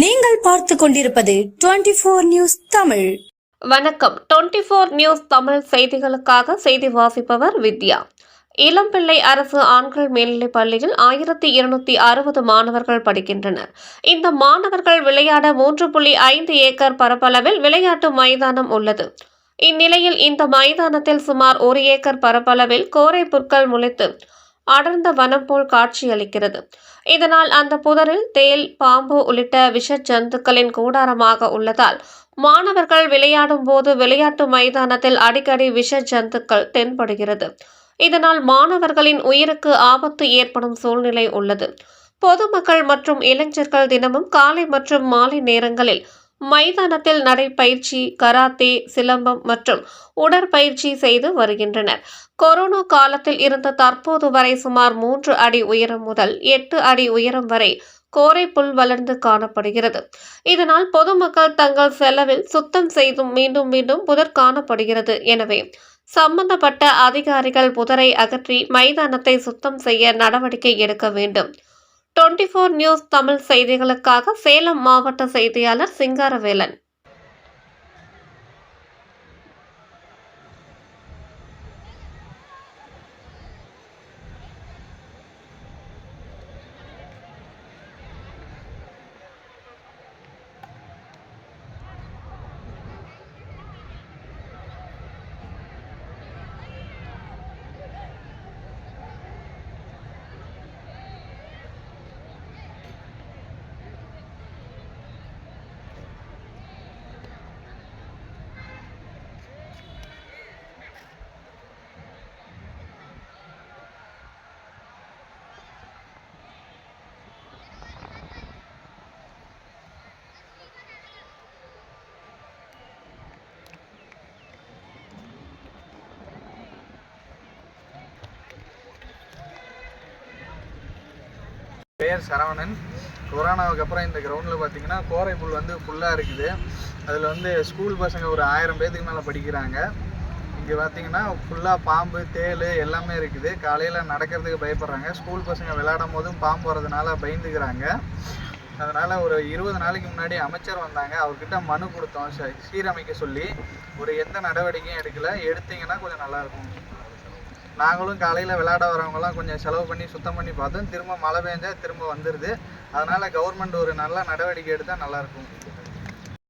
நீங்கள் பார்த்து கொண்டிருப்பது டுவெண்டி போர் நியூஸ் தமிழ். வணக்கம். டுவெண்டி ஃபோர் நியூஸ் தமிழ் செய்திகளுக்காக செய்தி வாசிப்பவர் வித்யா. இளம்பிள்ளை அரசு ஆண்கள் மேல்நிலைப் பள்ளியில் ஆயிரத்தி இருநூத்தி அறுபது மாணவர்கள் படிக்கின்றனர். இந்த மாணவர்கள் விளையாட மூன்று புள்ளி ஐந்து ஏக்கர் பரப்பளவில் விளையாட்டு மைதானம் உள்ளது. இந்நிலையில் இந்த மைதானத்தில் சுமார் ஒரு ஏக்கர் பரப்பளவில் கோரை புற்கள் முளைத்து அடர்ந்த வனம் போல் காட்சியளிக்கிறது. இதனால் அந்த புதரில் தேல் பாம்பு உள்ளிட்ட விஷ ஜந்துக்களின் கூடாரமாக உள்ளதால் மாணவர்கள் விளையாடும் போது விளையாட்டு மைதானத்தில் அடிக்கடி விஷ ஜந்துக்கள் தென்படுகிறது. இதனால் மாணவர்களின் உயிருக்கு ஆபத்து ஏற்படும் சூழ்நிலை உள்ளது. பொதுமக்கள் மற்றும் இளைஞர்கள் தினமும் காலை மற்றும் மாலை நேரங்களில் மைதானத்தில் நடைப்பயிற்சி கராத்தே சிலம்பம் மற்றும் உடற்பயிற்சி செய்து வருகின்றனர். கொரோனா காலத்தில் இருந்த தற்போது வரை சுமார் மூன்று அடி உயரம் முதல் எட்டு அடி உயரம் வரை கோரை புல் வளர்ந்து காணப்படுகிறது. இதனால் பொதுமக்கள் தங்கள் செலவில் சுத்தம் செய்தும் மீண்டும் மீண்டும் புதர் காணப்படுகிறது. எனவே சம்பந்தப்பட்ட அதிகாரிகள் புதரை அகற்றி மைதானத்தை சுத்தம் செய்ய நடவடிக்கை எடுக்க வேண்டும். டுவெண்டி ஃபோர் நியூஸ் தமிழ் செய்திகளுக்காக சேலம் மாவட்ட செய்தியாளர் சிங்காரவேலன். பெயர் சரவணன். கொரோனாவுக்கு அப்புறம் இந்த கிரவுண்டில் பார்த்தீங்கன்னா கோரை புல் வந்து ஃபுல்லாக இருக்குது. அதில் வந்து ஸ்கூல் பசங்க ஒரு ஆயிரம் பேத்துக்கு மேலே படிக்கிறாங்க. இங்கே பார்த்தீங்கன்னா ஃபுல்லாக பாம்பு தேள் எல்லாமே இருக்குது. காலையில் நடக்கிறதுக்கு பயப்படுறாங்க. ஸ்கூல் பசங்க விளையாடும் போதும் பாம்பு வரதுனால பயந்துக்கிறாங்க. அதனால் ஒரு இருபது நாளைக்கு முன்னாடி அமைச்சர் வந்தாங்க. அவர்கிட்ட மனு கொடுத்தோம். ச- சீரமைக்க சொல்லி. ஒரு எந்த நடவடிக்கையும் எடுக்கலை. எடுத்தீங்கன்னா கொஞ்சம் நல்லாயிருக்கும் நாங்களும் காலையில் விளையாட வரவங்கலாம் கொஞ்சம் செலவு பண்ணி சுத்தம் பண்ணி பார்த்தோம் திரும்ப மழை பெஞ்சால் திரும்ப வந்துடுது அதனால் கவர்மெண்ட் ஒரு நல்ல நடவடிக்கை எடுத்தால் நல்லாயிருக்கும்